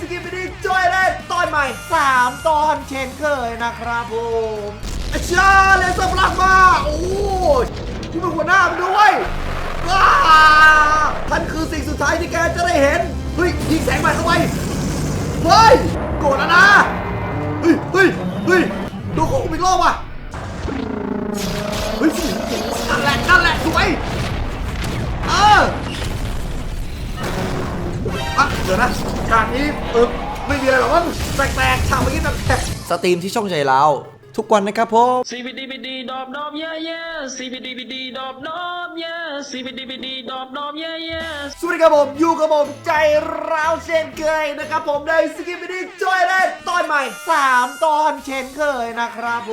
สกิปปี้จอยเล่นตอนใหม่ 3 ตอนเช่นเคยนะครับผมอาชาเลเซอร์พลัสมา โอ้ยกูเป็นหัวหน้ามันด้วยว้าท่านคือสิ่งสุดท้ายที่แกจะได้เห็น เฮ้ยยิงแสงใหม่เข้าไป เฮ้ย โกรธแล้วนะ เฮ้ย เฮ้ย เฮ้ยโดนของกูอีกรอบว่ะ เฮ้ยนั่นแหละนั่นแหละสวยเออ อะเดี๋ยวนะฉากนี้เออไม่มีอะไรหรอกมั้งแปลกๆฉากเมื่อกี้แปลกๆสตรีมที่ช่องใจเรา ทุกวันนะครับผม CBDBD ดอบดอบ yeah yeah CBDBD ดอบดอบ yeah CBDBD ดอบดอบ yeah yeah สวัสดีครับผมอยู่กับผมใจร้าวเช่นเคยนะครับผมในสกิปปี้จอยเล่นตอนใหม่ 3 ตอนเช่นเคยนะครับผ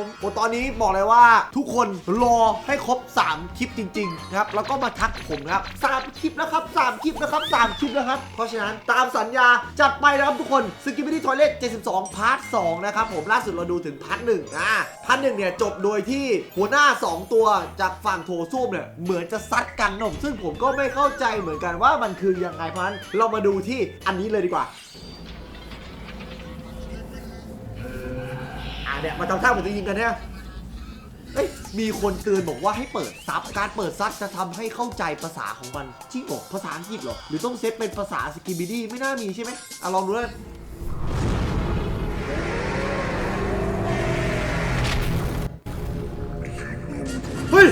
มโอ้ตอนนี้บอกเลยว่าทุกคนรอให้ครบ 3 คลิปจริงๆนะครับแล้วก็มาทักผมนะครับ3คลิปนะครับ 3 คลิปนะครับ 3 คลิปนะครับ เพราะฉะนั้นตามสัญญาจัดไปนะครับทุกคนสกิปปี้ทอยเล็ต72พาร์ท2นะครับผมล่าสุดเราดูถึงพาร์ทหนึ่งอะพาร์ทหนึ่งเนี่ยจบโดยที่หัวหน้า 2 ตัวจากฝั่งโถส้วมเนี่ยเหมือนจะซัดกันหนมซึ่งผมก็ไม่เข้าใจเหมือนกันว่ามันคือยังไงเพราะฉะนั้นเรามาดูที่อันนี้เลยดีกว่าอะเนี่ยมาทำท่าเหมือนจะยิงกันเนี่ยเอ้ยมีคนเตือนบอกว่าให้เปิดซับ การเปิดซับจะทำให้เข้าใจภาษาของมันจริงหรอภาษาอังกฤษหรอ หรือต้องเซตเป็นภาษาสกิบิดี้ไม่น่ามีใช่ไหมอะลองดูเล ฮ้ย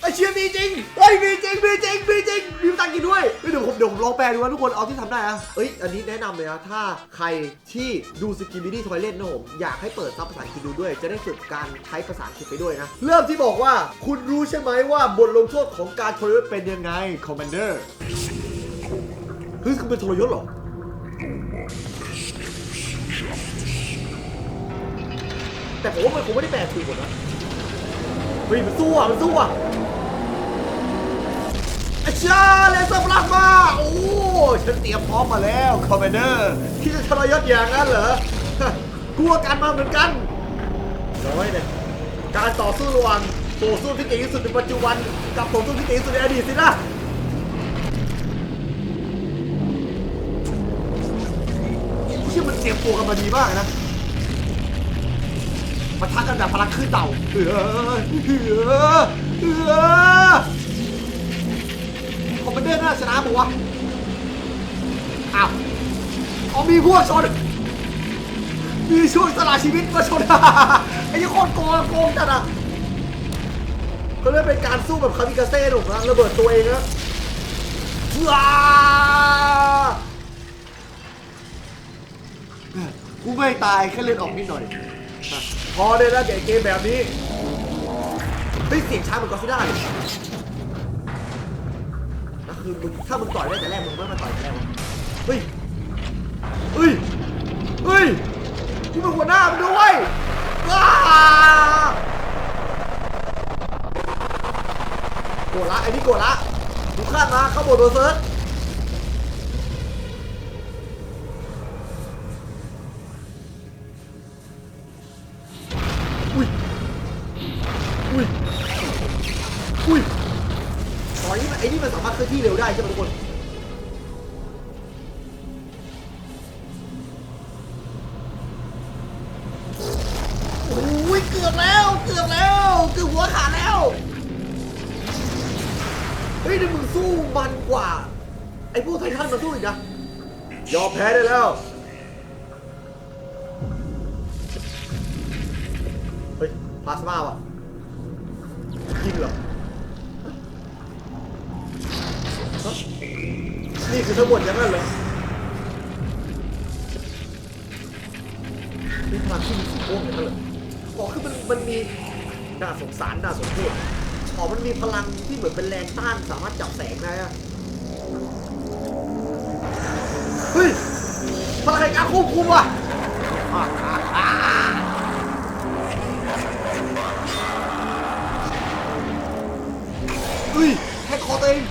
ไอเชียมีจริงเฮ้ยมีจริงมีจริงมีจริงมีภาษาอังกฤษด้วยเฮ้ยเดี๋ยวผมเดี๋ยวผมลองแปลดูนะทุกคนเอาที่ทำได้นะเอ้ยอันนี้แนะนำเลยนะถ้าใครที่ดูสกิบิดี้ทอยเล่นนะผมอยากให้เปิดซับภาษาอังกฤษดูด้วย จะได้ฝึกการใช้ภาษาอังกฤษไปด้วยนะ เริ่มที่บอกว่าคุณรู้ใช่ไหมว่าบทลงโทษของการทรยศเป็นยังไงคอมมานเดอร์เฮ้ยคือเป็นทรยศเหรอ แต่ผมว่ามันคงไม่ได้แปลถูกหมดนะเฮ้ยมันสู้อะมันสู้อะอาชาเลเซอร์พลัสมาโอ้ฉันเตรียมพร้อมมาแล้วคอมเมนเดอร์ที่จะทรยศอย่างนั้นเหรอกลัวกันมาเหมือนกันน้อยเนี่ยการต่อสู้ระหว่างต่อสู้ที่เก่งที่สุดในปัจจุบัน กับต่อสู้ที่เก่งที่สุดในอดีตสินะเชื่อมันเตรียมตัวกันมาดีมากนะ ปะทะกันแบบพลังขึ้นเต่าเออเออเออคอมมานเดอร์น่าชนะบอกวะอ้าวเอามีพวกชนมีช่วงสละชีวิตมาชนไอ้ยี่โคตรโกงโกงจัดอะก็เลยเป็นการสู้แบบคามิกาเซ่หนุ่มนะระเบิดตัวเองนะว้ากูไม่ตายแค่เล่นออกนิดหน่อย พอได้แล้วแกเกมแบบนี้เฮ้ยเสียงช้าเหมือนกอซิล่าเลยนะคือมึงถ้ามึงต่อยได้แต่แรกมึงไม่มาต่อยแต่แรกวะเฮ้ยเฮ้ยเฮ้ยกูเป็นหัวหน้ามันด้วยว้าโกรธละไอ้นี่โกรธละดูคาดมาเข้าโบดโดนเซิร์ช เคลื่อนที่เร็วได้ใช่ไหมทุกคนโอ้ยเกือบแล้วเกือบแล้วเกือบหัวขาดแล้วเฮ้ยเดี๋ยวมึงสู้มันกว่าไอ้พวกไททันมาสู้อีกนะยอมแพ้ได้แล้วเฮ้ยพลาสมาว่ะจริงเหรอ นี่คือทั้งหมดอย่างนั้นเหรอนี่พลังที่มีสีม่วงอย่างนั้นเหรออ๋อคือมันมันมีน่าสงสารน่าสมเพชอ๋อมันมีพลังที่เหมือนเป็นแรงต้านสามารถจับแสงได้อะเฮ้ยพลังแห่งการควบคุมว่ะเฮ้ยแค่คอตัวเอง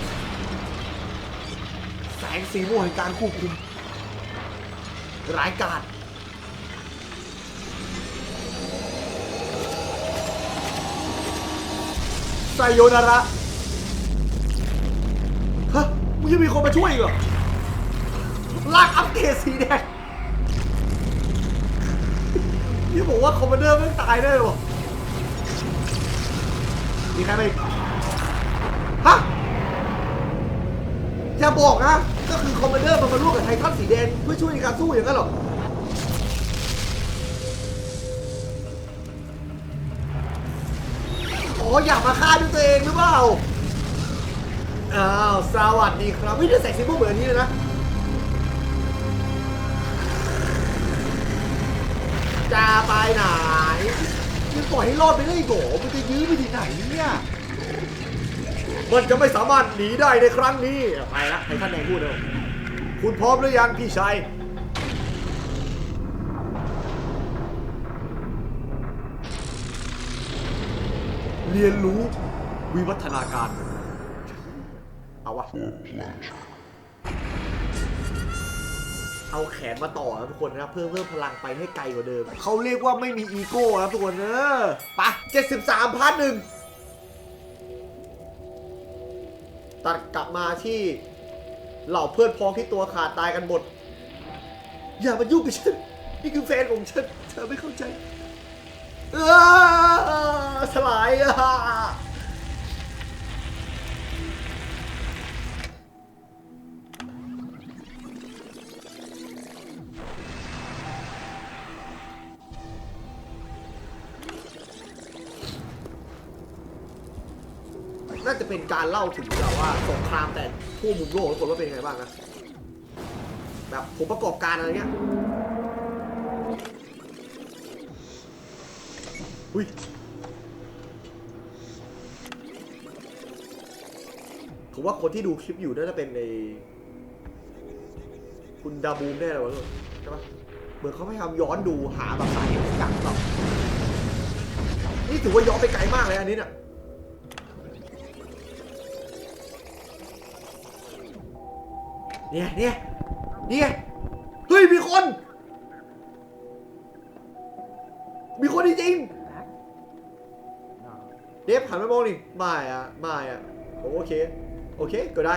แสงสีม่วงแห่งการควบคุมร้ายกาจไซโยนาระ ฮะมึงยังมีคนมาช่วยอีกเหรอ ลากอัปเกรดสีแดงนี่บอกว่าคอมมานเดอร์ไม่ตายได้เลยวะมีใครไหม อย่าบอกนะ ก็คือคอมมานเดอร์มันมาร่วมกับไททันสีแดงเพื่อช่วยในการสู้อย่างนั้นหรออ๋ออยากมาฆ่าด้วยตัวเองหรือเปล่า อ้าว สวัสดีครับไม่ได้ใส่ซิมโบลเหมือนนนี้เลยนะ จะไปไหนยังปล่อยให้รอดไปได้อีกเหรอมันจะยื้อไปที่ไหนเนี่ย มันจะไม่สามารถหนีได้ในครั้งนี้ ไปละไททันแดงพูดเลยคุณพร้อมหรือยังพี่ชายเรียนรู้วิวัฒนาการ เอาวะ เอาแขนมาต่อครับทุกคนนะครับเพื่อเพิ่มพลังไปให้ไกลกว่าเดิม เขาเรียกว่าไม่มีอีโก้ครับทุกคนเออไปเจ็ดสิบสามพันหนึ่ง ตัดกลับมาที่เหล่าเพื่อนพ้องที่ตัวขาดตายกันหมด อย่ามายุ่งกับฉัน นี่คือแฟนของฉัน เธอไม่เข้าใจ เออสลายอะ น่าจะเป็นการเล่าถึงแบบว่าสงครามแต่ทั่วมุมโลกทุกคนว่าเป็นยังไงบ้างนะแบบผลประกอบการอะไรเงี้ยอุ้ยผมว่าคนที่ดูคลิปอยู่น่าจะเป็นใน คุณดาบูมแน่เลยวะลูกใช่ปะเหมือนเขาพยายามย้อนดูหาแบบสาเหตุทุกอย่างแบบนี่ถือว่าย้อนไปไกลมากเลยอันนี้เนี่ย เนี่ยเนี่ยเนี่ยเฮ้ยมีคน มีคนจริงๆเดฟหันมามองดิไม่อะไม่อะผมโอเค โอเคก็ได้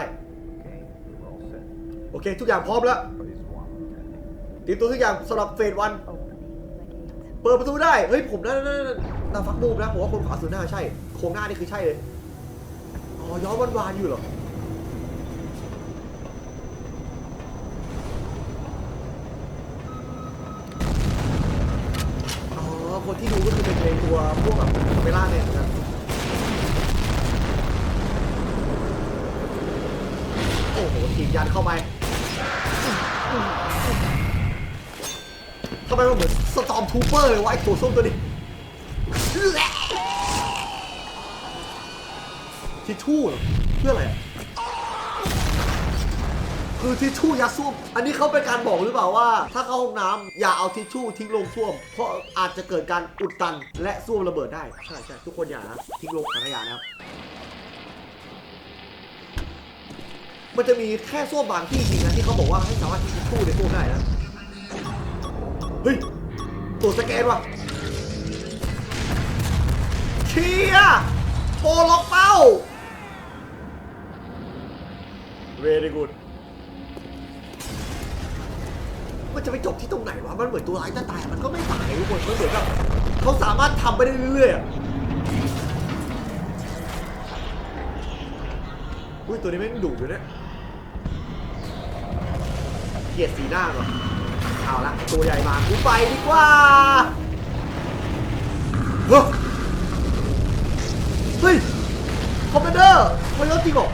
โอเค ทุกอย่างพร้อมแล้วเตรียมตัวทุกอย่างสำหรับเฟสวันเปิดประตูได้ เฮ้ยผมน่าน่าน่าน่าฟักมูฟนะผมว่าคนขวาสุดน่าใช่ โครงหน้านี่คือใช่เลย อ๋อย้อนวันวานๆอยู่เหรอ อ๋อ คนที่ดูก็คือเป็นในตัวพวกแบบเวล่าเนี่ยเหมือนกันโอ้โหถีบยันเข้าไปทำไมมันเหมือนสตอมทูเปอร์เลยวะไอ้ตัวส้มตัวนี้ทิชชู่เหรอเพื่ออะไรอะ คือทิชชู่ยัดส้วม อันนี้เขาเป็นการบอกหรือเปล่าว่า ถ้าเข้าห้องน้ำอย่าเอาทิชชู่ทิ้งลงส้วม เพราะอาจจะเกิดการอุดตันและส้วมระเบิดได้ ใช่ใช่ทุกคนอย่านะทิ้งลงถังขยะนะครับ มันจะมีแค่ส้วมบางที่จริงนะที่เขาบอกว่าให้สามารถทิ้งทิชชู่ในส้วมได้นะเฮ้ยตัวสแกนว่ะเชียโปรล็อกเป้า very good มันจะไปจบที่ตรงไหนวะ มันเหมือนตัวร้ายจะตาย มันก็ไม่ตายทุกคนมันเหมือนแบบเขาสามารถทำไปได้เรื่อยๆอุ้ยตัวนี้แม่งดุอยู่เนี่ยเกลียดสีหน้าก่อนเอาละตัวใหญ่มากูไปดีกว่าเฮ้ยเฮ้ยคอมมนเดอร์มันเยอะจริงเหรอ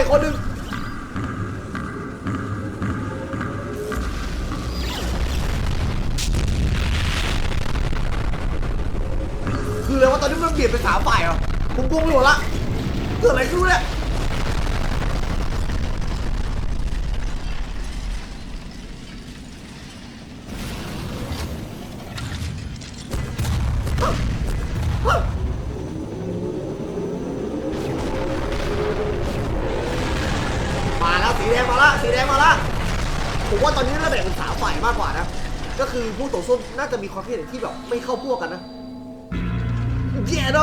อีกคนหนึ่งคือเลยว่าตอนนี้มันเปลี่ยนเป็นสามฝ่ายเหรอผมงงไปหมดละเกิดอะไรขึ้นเนี่ย แล้วสีแดงมาละเนี่ยผมว่าตอนนี้น่าจะแบ่งเป็นสามฝ่ายมากกว่านะ ก็คือผู้ต่อสู้น่าจะมีความคิดเห็นที่แบบไม่เข้าพวกกันนะเยโด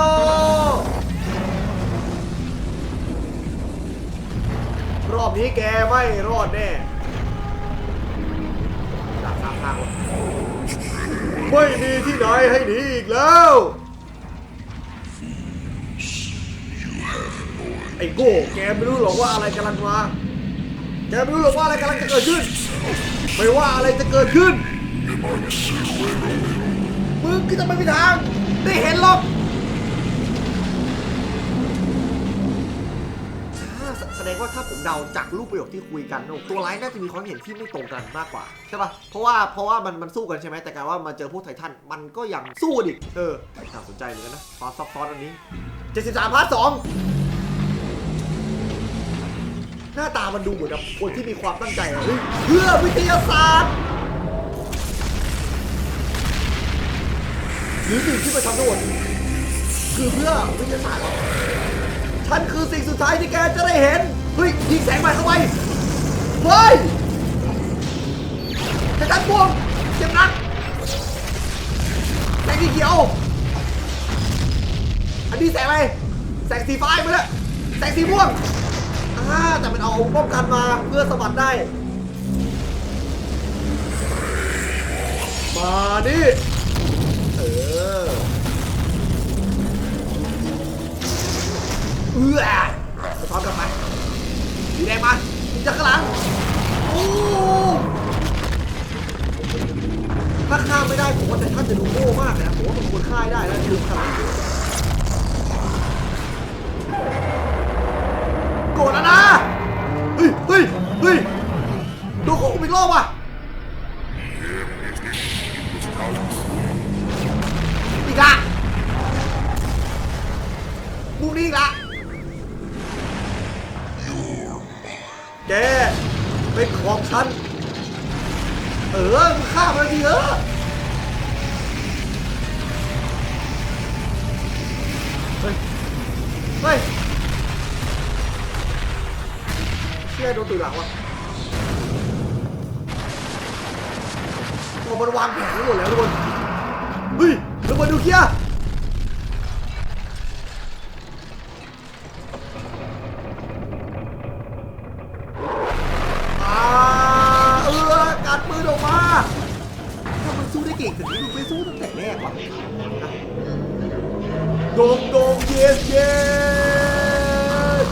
รอบนี้แกไม่รอดแน่ดักทาทางไม่มีที่ไหนให้หนีอีกแล้ว ไอ้โก้แกไม่รู้หรอกว่าอะไรกำลังมา แกไม่รู้หรอกว่าอะไรกำลังจะเกิดขึ้น ไม่ว่าอะไรจะเกิดขึ้น มึงก็จะไม่มีทาง ได้เห็นหรอกแสดงว่าถ้าผมเดาจากรูปประโยคที่คุยกัน ตัวร้ายน่าจะมีความเห็นที่ไม่ตรงกันมากกว่าใช่ปะเพราะว่าเพราะว่ามันมันสู้กันใช่ไหมแต่การว่ามาเจอพวกไททันมันก็ยังสู้ดิเออน่าสนใจเหมือนกันนะความซับซ้อนอันนี้73พาร์ทสอง หน้าตามันดูเหมือนกับคนที่มีความตั้งใจอะเฮ้ยเพื่อวิทยาศาสตร์ หรือสิ่งที่มันทำทั้งหมดคือเพื่อวิทยาศาสตร์เหรอฉันคือสิ่งสุดท้ายที่แกจะได้เห็น เฮ้ยยิงแสงใหม่เข้าไปเฮ้ยแต่ฉันบวมเจ็บนักแสงสีเขียว อันนี้แสงอะไร แสงสีฟ้าไปเลยแสงสีม่วง อ่าแต่มันเอาป้องกันมาเพื่อสะบัดได้ มาดิเออเอื้อสะท้อนกลับไปสีแดงมาจากข้างหลังโอ้ถ้าฆ่าไม่ได้ผมว่าแต่ท่านจะดูโง่มากเลยนะผมว่ามันควรฆ่าได้นะลืมขนาดนี้ โกรธแล้วนะ เฮ้ย เฮ้ย เฮ้ยดูของอีกรอบว่ะ โอ้มันวางแผนไว้หมดแล้วทุกคนเฮ้ยระเบิดนิวเคียอาเออกัดปืนออกมาถ้ามันสู้ได้เก่งถึงนี้มึงไปสู้ตั้งแต่แรกวะโดงโดงเยสเยส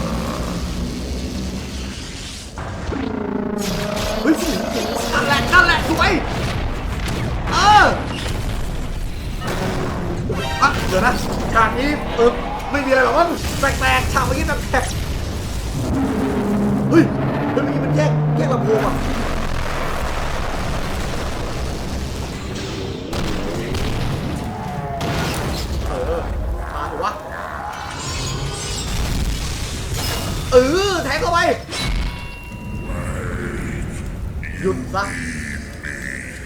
เฮ้ย ดี๋ยวนะฉากนี้เออไม่มีอะไรหรอกมั้งแปลกๆฉากเมื่อกี้แปลกๆเฮ้ยเฮ้ยเมื่อกี้มันแยกแยกลำโพงอะเออมาถูกวะเออแทงเข้าไปหยุดซะ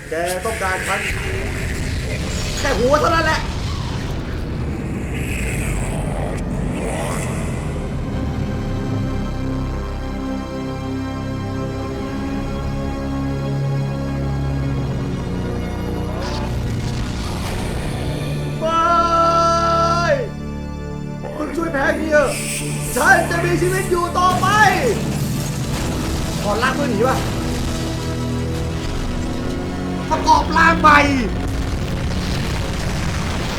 แกต้องการฉันแค่หัวเท่านั้นแหละ มีชีวิตอยู่ต่อไปขอลากมือหนีป่ะประกอบร่างใหม่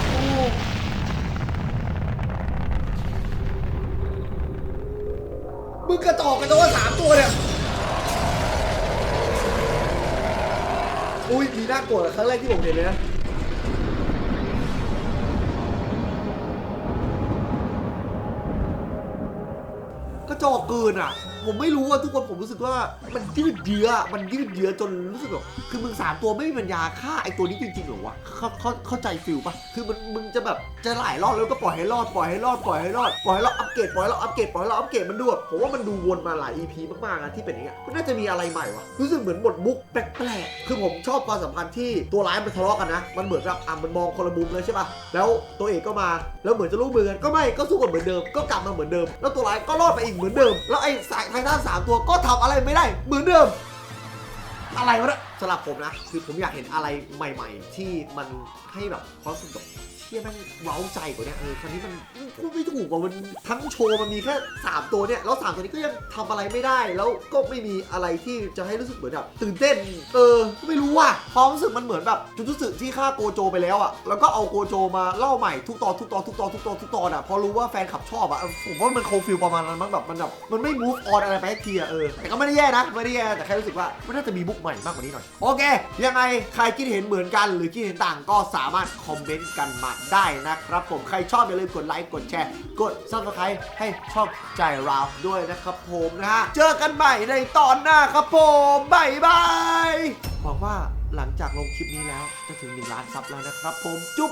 โอ้มึงกระจอกกันตัวสามตัวเนี่ย อุ้ยมีน่ากลัวครั้งแรกที่ผมเห็นเลยนะ เกินอะ ผมไม่รู้ว่าทุกคนผมรู้สึกว่ามันยืดเยื้อมันยืดเยื้อจนรู้สึกแบบคือมึงสามตัวไม่มีปัญญาฆ่าไอตัวนี้จริงๆหรอวะเขาเขาเข้าใจฟิลปะคือมันมึงจะแบบจะหลายรอบแล้วก็ปล่อยให้รอดปล่อยให้รอดปล่อยให้รอดปล่อยให้เราอัปเกรดปล่อยให้เราอัปเกรดปล่อยให้เราอัปเกรดมันดูแบบผมว่ามันดูวนมาหลาย EP มากๆนะที่เป็นอย่างเงี้ยมันน่าจะมีอะไรใหม่วะรู้สึกเหมือนหมดมุกแปลกๆคือผมชอบความสัมพันธ์ที่ตัวร้ายมันทะเลาะกันนะ มันเหมือนแบบอะมันมองคนละมุมเลยใช่ปะแล้วตัวเอกก็มาแล้วเหมือนจะร่วมมือกันก็ไม่ก็สู้กันเหมือนเดิมก็กลับมาเหมือนเดิม แล้วตัวร้ายก็รอดไปอีกเหมือนเดิม แล้วไอ้สายไททันสามตัวก็ทำอะไรไม่ได้เหมือนเดิม อะไรวะเนี่ยสำหรับผมนะ คือผมอยากเห็นอะไรใหม่ ๆ ที่มันให้แบบความรู้สึกแบบ ชี่ยม่งเว้าใจกว่าเนี้เออคราวนี้มันพูดไม่ถูกว่ามันทั้งโชว์มันมีแค่ 3 ตัวเนี่ยแล้ว3ตัวนี้ก็ยังทำอะไรไม่ได้ แล้วก็ไม่มีอะไรที่จะให้รู้สึกเหมือนแบบตื่นเต้น เออไม่รู้ว่ะความรู้สึกมันเหมือนแบบจุดจุสึที่ฆ่าโกโจไปแล้วอะแล้วก็เอาโกโจมาเล่าใหม่ทุกตอนทุกตอนทุกตอนทุกตอนทุกตอนอะพอรู้ว่าแฟนคลับชอบอะผมว่ามันโคฟิลประมาณนั้นมั้งแบบมันแบบมันไม่ move on อะไรไปทีอะเออแต่ก็ไม่ได้แย่นะไม่ได้แย่แต่แค่รู้สึกว่ามันน่าจะมีบุกใหม่มากกว่านี้หน่อยโอเค ยังไงใครคิดเห็นเหมือนกัน หรือคิดเห็นต่างก็สามารถคอมเมนต์กันมาได้นะครับผมใครชอบอย่าลืมกดไลค์กดแชร์ กด subscribe ให้ช่องใจเราด้วยนะครับผมนะฮะเจอกันใหม่ในตอนหน้าครับผมบายบายหวังว่าหลังจากลงคลิปนี้แล้วจะถึง1ล้านซับแล้วนะครับผมจุ๊บ